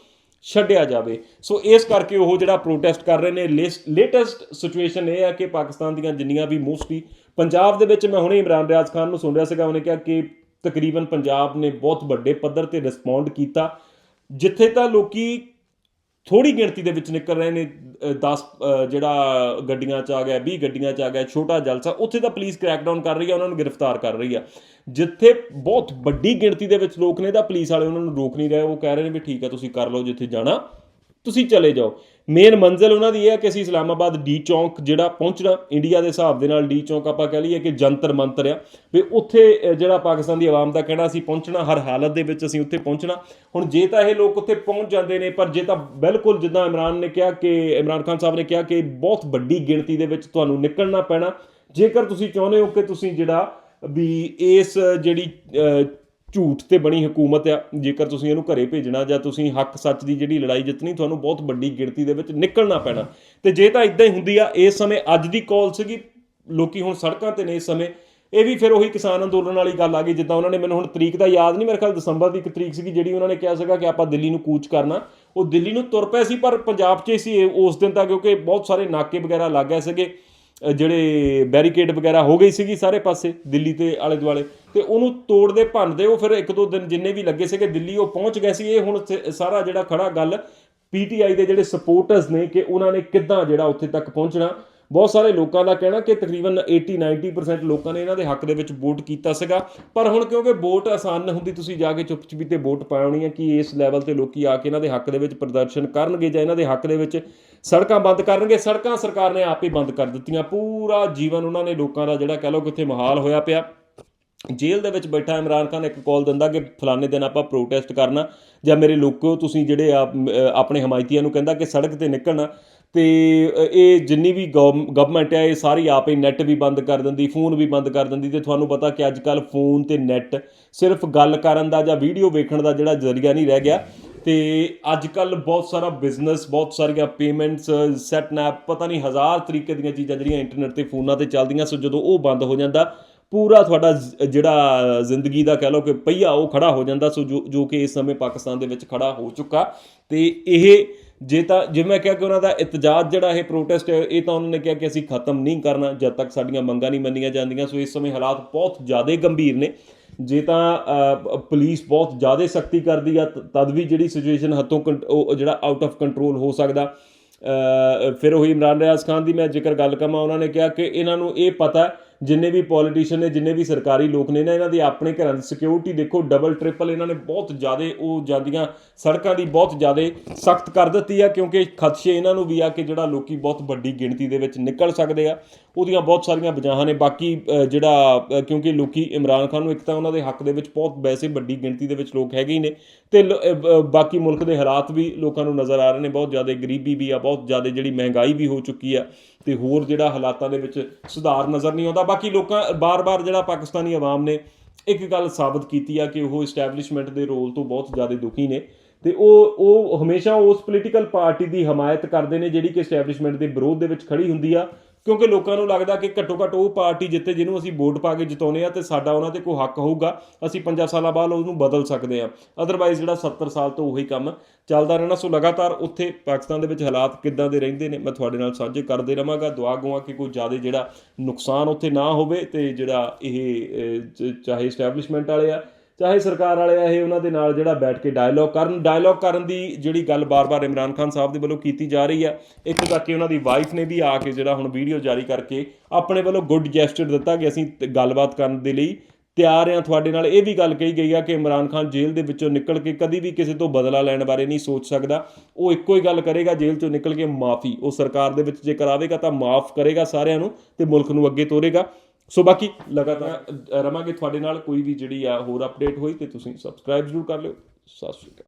ਛੱਡਿਆ ਜਾਵੇ। ਸੋ ਇਸ ਕਰਕੇ ਉਹ ਜਿਹੜਾ ਪ੍ਰੋਟੈਸਟ ਕਰ ਰਹੇ ਨੇ ਲੇਟੈਸਟ ਸਿਚੁਏਸ਼ਨ ਇਹ ਆ ਕਿ ਪਾਕਿਸਤਾਨ ਦੀਆਂ ਜਿੰਨੀਆਂ ਵੀ ਮੋਸਟਲੀ ਪੰਜਾਬ ਦੇ ਵਿੱਚ ਮੈਂ ਹੁਣੇ ਇਮਰਾਨ ਰਿਆਜ਼ ਖਾਨ ਨੂੰ ਸੁਣ ਰਿਹਾ ਸੀਗਾ, ਉਹਨੇ ਕਿਹਾ ਕਿ ਤਕਰੀਬਨ ਪੰਜਾਬ ਨੇ ਬਹੁਤ ਵੱਡੇ ਪੱਧਰ ਤੇ ਰਿਸਪੌਂਡ ਕੀਤਾ, ਜਿੱਥੇ ਤਾਂ ਲੋਕੀ ਥੋੜੀ ਗਿਣਤੀ ਦੇ ਵਿੱਚ ਨਿਕਲ ਰਹੇ ਨੇ 10 ਜਿਹੜਾ ਗੱਡੀਆਂ 'ਚ ਆ ਗਿਆ 20 ਗੱਡੀਆਂ 'ਚ ਆ ਗਿਆ, ਛੋਟਾ ਜਲਸਾ, ਉੱਥੇ ਤਾਂ ਪੁਲਿਸ ਕ੍ਰੈਕਡਾਊਨ ਕਰ ਰਹੀ ਹੈ ਉਹਨਾਂ ਨੂੰ ਗ੍ਰਿਫਤਾਰ ਕਰ ਰਹੀ ਆ। ਜਿੱਥੇ ਬਹੁਤ ਵੱਡੀ ਗਿਣਤੀ ਦੇ ਵਿੱਚ ਲੋਕ ਨੇ, ਤਾਂ ਪੁਲਿਸ ਵਾਲੇ ਉਹਨਾਂ ਨੂੰ ਰੋਕ ਨਹੀਂ ਰਹੇ, ਉਹ ਕਹਿ ਰਹੇ ਨੇ ਵੀ ਠੀਕ ਹੈ ਤੁਸੀਂ ਕਰ ਲਓ ਜਿੱਥੇ ਜਾਣਾ। ਤੁਸੀਂ ਚਲੇ ਜਾਓ। ਮੇਨ ਮੰਜ਼ਿਲ ਉਹਨਾਂ ਦੀ ਇਹ ਹੈ ਕਿ ਅਸੀਂ ਇਸਲਾਮਾਬਾਦ ਡੀ ਚੌਂਕ ਜਿਹੜਾ ਪਹੁੰਚਣਾ, ਇੰਡੀਆ ਦੇ ਹਿਸਾਬ ਦੇ ਨਾਲ ਡੀ ਚੌਂਕ ਆਪਾਂ ਕਹਿ ਲਈਏ ਕਿ ਜੰਤਰ ਮੰਤਰ ਆ। ਵੀ ਉੱਥੇ ਜਿਹੜਾ ਪਾਕਿਸਤਾਨ ਦੀ ਆਵਾਮ ਦਾ ਕਹਿਣਾ, ਅਸੀਂ ਪਹੁੰਚਣਾ, ਹਰ ਹਾਲਤ ਦੇ ਵਿੱਚ ਅਸੀਂ ਉੱਥੇ ਪਹੁੰਚਣਾ। ਹੁਣ ਜੇ ਤਾਂ ਇਹ ਲੋਕ ਉੱਥੇ ਪਹੁੰਚ ਜਾਂਦੇ ਨੇ, ਪਰ ਜੇ ਤਾਂ ਬਿਲਕੁਲ ਜਿੱਦਾਂ ਇਮਰਾਨ ਨੇ ਕਿਹਾ ਕਿ, ਇਮਰਾਨ ਖਾਨ ਸਾਹਿਬ ਨੇ ਕਿਹਾ ਕਿ ਬਹੁਤ ਵੱਡੀ ਗਿਣਤੀ ਦੇ ਵਿੱਚ ਤੁਹਾਨੂੰ ਨਿਕਲਣਾ ਪੈਣਾ। ਜੇਕਰ ਤੁਸੀਂ ਚਾਹੁੰਦੇ ਹੋ ਕਿ ਤੁਸੀਂ ਜਿਹੜਾ ਵੀ ਇਸ ਜਿਹੜੀ ਝੂਠ ਤੇ ਬਣੀ ਹਕੂਮਤ ਆ, ਜੇਕਰ ਤੁਸੀਂ ਇਹਨੂੰ ਘਰੇ ਭੇਜਣਾ ਜਾਂ ਤੁਸੀਂ ਹੱਕ ਸੱਚ ਦੀ ਜਿਹੜੀ ਲੜਾਈ ਜਿੱਤਣੀ, ਤੁਹਾਨੂੰ ਬਹੁਤ ਵੱਡੀ ਗਿਣਤੀ ਦੇ ਵਿੱਚ ਨਿਕਲਣਾ ਪੈਣਾ। ਤੇ ਜੇ ਤਾਂ ਇਦਾਂ ਹੀ ਹੁੰਦੀ ਆ, ਇਸ ਸਮੇਂ ਅੱਜ ਦੀ ਕਾਲ ਸੀਗੀ, ਲੋਕੀ ਹੁਣ ਸੜਕਾਂ ਤੇ ਨੇ ਇਸ ਸਮੇਂ, ਇਹ ਵੀ ਫਿਰ ਉਹੀ ਕਿਸਾਨ ਅੰਦੋਲਨ ਵਾਲੀ ਗੱਲ ਆ ਗਈ, ਜਿੱਦਾਂ ਉਹਨਾਂ ਨੇ ਮੈਨੂੰ ਹੁਣ ਤਰੀਕ ਦਾ ਯਾਦ ਨਹੀਂ, ਮੇਰੇ ਖਿਆਲ ਦਸੰਬਰ ਦੀ ਇੱਕ ਤਰੀਕ ਸੀਗੀ, ਜਿਹੜੀ ਉਹਨਾਂ ਨੇ ਕਿਹਾ ਸੀਗਾ ਕਿ ਆਪਾਂ ਦਿੱਲੀ ਨੂੰ ਕੂਚ ਕਰਨਾ। ਉਹ ਦਿੱਲੀ ਨੂੰ ਤੁਰ ਪਏ ਸੀ, ਪਰ ਪੰਜਾਬ 'ਚ ਸੀ ਉਸ ਦਿਨ ਤਾਂ, ਕਿਉਂਕਿ ਬਹੁਤ ਸਾਰੇ ਨਾਕੇ ਵਗੈਰਾ ਲੱਗ ਗਏ ਸੀਗੇ। ਜਿਹੜੇ ਬੈਰੀਕੇਡ ਵਗੈਰਾ ਹੋ ਗਈ ਸੀਗੀ ਸਾਰੇ ਪਾਸੇ, ਦਿੱਲੀ ਤੇ ਆਲੇ ਦੁਆਲੇ, ਤੇ ਉਹਨੂੰ ਤੋੜਦੇ ਭੰਨਦੇ ਉਹ ਫਿਰ ਇੱਕ ਦੋ ਦਿਨ ਜਿੰਨੇ ਵੀ ਲੱਗੇ ਸੀਗੇ ਦਿੱਲੀ, ਉਹ ਪਹੁੰਚ ਗਏ ਸੀ ਇਹ ਹੁਣ ਸ- ਸਾਰਾ ਜਿਹੜਾ ਖੜਾ ਗੱਲ ਪੀਟੀਆਈ ਦੇ ਜਿਹੜੇ ਸਪੋਰਟਰਸ ਨੇ ਕਿ ਉਹਨਾਂ ਨੇ ਕਿੱਦਾਂ ਜਿਹੜਾ ਉੱਥੇ ਤੱਕ ਪਹੁੰਚਣਾ। ਬਹੁਤ ਸਾਰੇ ਲੋਕਾਂ ਦਾ ਕਹਿਣਾ ਕਿ ਤਕਰੀਬਨ 80 90% ਲੋਕਾਂ ਨੇ ਇਹਨਾਂ ਦੇ ਹੱਕ ਦੇ ਵਿੱਚ ਵੋਟ ਕੀਤਾ ਸੀਗਾ। ਪਰ ਹੁਣ ਕਿਉਂਕਿ ਵੋਟ ਆਸਾਨ ਨਹੀਂ ਹੁੰਦੀ, ਤੁਸੀਂ ਜਾ ਕੇ ਚੁੱਪ ਚੁਪੀਤੇ ਵੋਟ ਪਾਉਣੀ ਹੈ ਕਿ ਇਸ ਲੈਵਲ ਤੇ ਲੋਕੀ ਆ ਕੇ ਇਹਨਾਂ ਦੇ ਹੱਕ ਦੇ ਵਿੱਚ ਪ੍ਰਦਰਸ਼ਨ ਕਰਨਗੇ ਜਾਂ ਇਹਨਾਂ ਦੇ ਹੱਕ ਦੇ ਵਿੱਚ ਸੜਕਾਂ ਬੰਦ ਕਰਨਗੇ। ਸੜਕਾਂ ਸਰਕਾਰ ਨੇ ਆਪ ਹੀ ਬੰਦ ਕਰ ਦਿੱਤੀਆਂ। ਪੂਰਾ ਜੀਵਨ ਉਹਨਾਂ ਨੇ ਲੋਕਾਂ ਦਾ ਜਿਹੜਾ ਕਹਿ ਲਓ ਕਿੱਥੇ ਮਹਾਲ ਹੋਇਆ ਪਿਆ। ਜੇਲ੍ਹ ਦੇ ਵਿੱਚ ਬੈਠਾ ਇਮਰਾਨ ਖਾਨ ਇੱਕ ਕਾਲ ਦਿੰਦਾ ਕਿ ਫਲਾਣੇ ਦਿਨ ਆਪਾਂ ਪ੍ਰੋਟੈਸਟ ਕਰਨਾ ਜਾਂ ਮੇਰੇ ਲੋਕੋ ਤੁਸੀਂ ਜਿਹੜੇ ਆਪਣੇ ਹਮਾਇਤੀਆਂ ਨੂੰ ਕਹਿੰਦਾ ਕਿ ਸੜਕ ਤੇ ਨਿਕਲਣਾ। ਅਤੇ ਇਹ ਜਿੰਨੀ ਵੀ ਗਵਰਨਮੈਂਟ ਹੈ ਇਹ ਸਾਰੀ ਆਪ ਹੀ ਨੈੱਟ ਵੀ ਬੰਦ ਕਰ ਦਿੰਦੀ ਫੋਨ ਵੀ ਬੰਦ ਕਰ ਦਿੰਦੀ ਤੇ ਤੁਹਾਨੂੰ ਪਤਾ ਕਿ ਅੱਜ ਕੱਲ ਫੋਨ ਤੇ ਨੈੱਟ ਸਿਰਫ ਗੱਲ ਕਰਨ ਦਾ ਜਾਂ ਵੀਡੀਓ ਵੇਖਣ ਦਾ ਜਿਹੜਾ ਜ਼ਰੀਆ ਨਹੀਂ ਰਹਿ ਗਿਆ ਤੇ ਅੱਜ ਕੱਲ ਬਹੁਤ ਸਾਰਾ ਬਿਜ਼ਨਸ ਬਹੁਤ ਸਾਰੀਆਂ ਪੇਮੈਂਟਸ ਸੈਟਨੈਪ ਪਤਾ ਨਹੀਂ ਹਜ਼ਾਰ ਤਰੀਕੇ ਦੀਆਂ ਚੀਜ਼ਾਂ ਜਿਹੜੀਆਂ ਇੰਟਰਨੈਟ ਤੇ ਫੋਨਾਂ ਤੇ ਚੱਲਦੀਆਂ, ਸੋ ਜਦੋਂ ਉਹ ਬੰਦ ਹੋ ਜਾਂਦਾ ਪੂਰਾ ਤੁਹਾਡਾ ਜਿਹੜਾ ਜ਼ਿੰਦਗੀ ਦਾ ਕਹਿ ਲਓ ਕਿ ਪਹੀਆ ਉਹ ਖੜਾ ਹੋ ਜਾਂਦਾ ਸੋ ਜੋ ਕਿ ਇਸ ਸਮੇਂ ਪਾਕਿਸਤਾਨ ਦੇ ਵਿੱਚ ਖੜਾ ਹੋ ਚੁੱਕਾ। ਤੇ ਇਹ ਜੇ ਤਾਂ ਜਿਵੇਂ ਮੈਂ ਕਿਹਾ ਕਿ ਉਹਨਾਂ ਦਾ ਇਤਜਾਜ ਜਿਹੜਾ ਇਹ ਪ੍ਰੋਟੈਸਟ ਹੈ ਇਹ ਤਾਂ ਉਹਨਾਂ ਨੇ ਕਿਹਾ ਕਿ ਅਸੀਂ ਖਤਮ ਨਹੀਂ ਕਰਨਾ ਜਦ ਤੱਕ ਸਾਡੀਆਂ ਮੰਗਾਂ ਨਹੀਂ ਮੰਨੀਆਂ ਜਾਂਦੀਆਂ ਸੋ ਇਸ ਸਮੇਂ ਹਾਲਾਤ ਬਹੁਤ ਜ਼ਿਆਦਾ ਗੰਭੀਰ ਨੇ। ਜੇ ਤਾਂ ਅ, ਪੁਲਿਸ ਬਹੁਤ ਜ਼ਿਆਦਾ ਸਖਤੀ ਕਰਦੀ ਆ ਤਦ ਵੀ ਜਿਹੜੀ ਸਿਚੁਏਸ਼ਨ ਹੱਥੋਂ ਕੰਟ- ਉਹ ਜਿਹੜਾ ਆਊਟ ਆਫ ਕੰਟਰੋਲ ਹੋ ਸਕਦਾ। ਫਿਰ ਉਹੀ ਇਮਰਾਨ ਰਿਆਜ਼ ਖਾਨ ਦੀ ਮੈਂ ਜ਼ਿਕਰ ਗੱਲ ਕਰਾਂ ਉਹਨਾਂ ਨੇ ਕਿਹਾ ਕਿ ਇਹਨਾਂ ਨੂੰ ਇਹ ਪਤਾ ਜਿੰਨੇ ਵੀ ਪੋਲੀਟੀਸ਼ੀਅਨ ਨੇ, ਜਿੰਨੇ ਵੀ ਸਰਕਾਰੀ ਲੋਕ ਨੇ ਨਾ, ਇਹਨਾਂ ਦੀ ਆਪਣੇ ਘਰਾਂ ਦੀ ਸਿਕਿਉਰਿਟੀ ਦੇਖੋ ਡਬਲ ਟ੍ਰਿਪਲ ਇਹਨਾਂ ਨੇ ਬਹੁਤ ਜ਼ਿਆਦਾ ਉਹ ਜਾਂਦੀਆਂ ਸੜਕਾਂ ਦੀ ਬਹੁਤ ਜ਼ਿਆਦਾ ਸਖਤ ਕਰ ਦਿੱਤੀ ਆ, ਕਿਉਂਕਿ ਖਦਸ਼ੇ ਇਹਨਾਂ ਨੂੰ ਵੀ ਆ ਕਿ ਜਿਹੜਾ ਲੋਕੀ ਬਹੁਤ ਵੱਡੀ ਗਿਣਤੀ ਦੇ ਵਿੱਚ ਨਿਕਲ ਸਕਦੇ ਆ। ਉਹਦੀਆਂ ਬਹੁਤ ਸਾਰੀਆਂ ਵਜਾਹਾਂ ਨੇ। ਬਾਕੀ ਜਿਹੜਾ ਕਿਉਂਕਿ ਲੋਕੀ ਇਮਰਾਨ ਖਾਨ ਨੂੰ ਇੱਕ ਤਾਂ ਉਹਨਾਂ ਦੇ ਹੱਕ ਦੇ ਵਿੱਚ ਬਹੁਤ ਵੈਸੇ ਵੱਡੀ ਗਿਣਤੀ ਦੇ ਵਿੱਚ ਲੋਕ ਹੈਗੇ ਹੀ ਨੇ ਤੇ ਲ- ਬਾਕੀ ਮੁਲਕ ਦੇ ਹਾਲਾਤ ਵੀ ਲੋਕਾਂ ਨੂੰ ਨਜ਼ਰ ਆ ਰਹੇ ਨੇ। ਬਹੁਤ ਜ਼ਿਆਦਾ ਗਰੀਬੀ ਵੀ ਆ, ਬਹੁਤ ਜ਼ਿਆਦਾ ਜਿਹੜੀ ਮਹਿੰਗਾਈ ਵੀ ਹੋ ਚੁੱਕੀ ਆ ਤੇ ਹੋਰ ਜਿਹੜਾ ਹਾਲਾਤਾਂ ਦੇ ਵਿੱਚ ਸੁਧਾਰ ਨਜ਼ਰ ਨਹੀਂ ਆਉਂਦਾ। ਬਾਕੀ ਲੋਕਾਂ, ਬਾਰ-ਬਾਰ ਜਿਹੜਾ ਪਾਕਿਸਤਾਨੀ ਆਵਾਮ ਨੇ ਇੱਕ ਗੱਲ ਸਾਬਤ ਕੀਤੀ ਆ ਕਿ ਉਹ ਇਸਟੈਬਲਿਸ਼ਮੈਂਟ ਦੇ ਰੋਲ ਤੋਂ ਬਹੁਤ ਜ਼ਿਆਦਾ ਦੁਖੀ ਨੇ ਤੇ ਉਹ ਉਹ ਹਮੇਸ਼ਾ ਉਸ ਪੋਲੀਟੀਕਲ ਪਾਰਟੀ ਦੀ ਹਮਾਇਤ ਕਰਦੇ ਨੇ ਜਿਹੜੀ ਕਿ ਇਸਟੈਬਲਿਸ਼ਮੈਂਟ ਦੇ ਵਿਰੋਧ ਦੇ ਵਿੱਚ ਖੜੀ ਹੁੰਦੀ ਆ। ਕਿਉਂਕਿ ਲੋਕਾਂ ਨੂੰ ਲੱਗਦਾ ਕਿ ਘੱਟੋ ਘੱਟ ਉਹ ਪਾਰਟੀ ਜਿੱਤੇ ਜਿਹਨੂੰ ਅਸੀਂ ਵੋਟ ਪਾ ਕੇ ਜਿਤਾਉਨੇ ਆ ਤੇ ਸਾਡਾ ਉਹਨਾਂ ਤੇ ਕੋਈ ਹੱਕ ਹੋਊਗਾ, ਅਸੀਂ 5 ਸਾਲਾਂ ਬਾਅਦ ਉਹਨੂੰ ਬਦਲ ਸਕਦੇ ਆ। ਅਦਰਵਾਈਜ਼ ਜਿਹੜਾ 70 ਸਾਲ ਤੋਂ ਉਹੀ ਕੰਮ ਚੱਲਦਾ ਰਹਿਣਾ। ਸੋ ਲਗਾਤਾਰ ਉੱਥੇ ਪਾਕਿਸਤਾਨ ਦੇ ਵਿੱਚ ਹਾਲਾਤ ਕਿੱਦਾਂ ਦੇ ਰਹਿੰਦੇ ਨੇ, ਮੈਂ ਤੁਹਾਡੇ ਨਾਲ ਸਾਂਝੇ ਕਰਦੇ ਰਵਾਂਗਾ ਦੁਆ ਗੋਆ ਕਿ ਕੋਈ ਜ਼ਿਆਦਾ ਜਿਹੜਾ ਨੁਕਸਾਨ ਉੱਥੇ ਨਾ ਹੋਵੇ ਤੇ ਜਿਹੜਾ ਇਹ ਚ- ਚਾਹੇ ਇਸਟੈਬਲਿਸ਼ਮੈਂਟ ਵਾਲੇ ਆ ਚਾਹੇ ਸਰਕਾਰ ਵਾਲੇ ਆ, ਇਹ ਉਹਨਾਂ ਦੇ ਨਾਲ ਜਿਹੜਾ ਬੈਠ ਕੇ ਡਾਇਲੋਗ ਕਰਨ ਡਾਇਲੋਗ ਕਰਨ ਦੀ ਜਿਹੜੀ ਗੱਲ ਬਾਰ-ਬਾਰ ਇਮਰਾਨ ਖਾਨ ਸਾਹਿਬ ਦੇ ਵੱਲੋਂ ਕੀਤੀ ਜਾ ਰਹੀ ਆ ਇੱਥੋਂ ਤੱਕ ਕਿ ਉਹਨਾਂ ਦੀ ਵਾਈਫ ਨੇ ਵੀ ਆ ਕੇ ਜਿਹੜਾ ਹੁਣ ਵੀਡੀਓ ਜਾਰੀ ਕਰਕੇ ਆਪਣੇ ਵੱਲੋਂ ਗੁੱਡ ਜੈਸਚਰ ਦਿੱਤਾ ਕਿ ਅਸੀਂ ਗੱਲਬਾਤ ਕਰਨ ਦੇ ਲਈ ਤਿਆਰ ਆ। ਤੁਹਾਡੇ ਨਾਲ ਇਹ ਵੀ ਗੱਲ ਕਹੀ ਗਈ ਆ ਕਿ ਇਮਰਾਨ ਖਾਨ ਜੇਲ੍ਹ ਦੇ ਵਿੱਚੋਂ ਨਿਕਲ ਕੇ ਕਦੀ ਵੀ ਕਿਸੇ ਤੋਂ ਬਦਲਾ ਲੈਣ ਬਾਰੇ ਨਹੀਂ ਸੋਚ ਸਕਦਾ। ਉਹ ਇੱਕੋ ਹੀ ਗੱਲ ਕਰੇਗਾ, ਜੇਲ੍ਹ ਚੋਂ ਨਿਕਲ ਕੇ ਮਾਫੀ। ਉਹ ਸਰਕਾਰ ਦੇ ਵਿੱਚ ਜੇਕਰ ਆਵੇਗਾ ਤਾਂ ਮਾਫ ਕਰੇਗਾ ਸਾਰਿਆਂ ਨੂੰ ਤੇ ਮੁਲਕ ਨੂੰ ਅੱਗੇ ਤੋਰੇਗਾ। ਸੋ ਬਾਕੀ ਲਗਾਤਾਰ ਰਵਾਂਗੇ ਤੁਹਾਡੇ ਨਾਲ, ਕੋਈ ਵੀ ਜਿਹੜੀ ਆ ਹੋਰ ਅਪਡੇਟ ਹੋਈ ਤੇ ਤੁਸੀਂ ਸਬਸਕ੍ਰਾਈਬ ਜ਼ਰੂਰ ਕਰ ਲਿਓ। ਸਤਿ ਸ਼੍ਰੀ ਅਕਾਲ।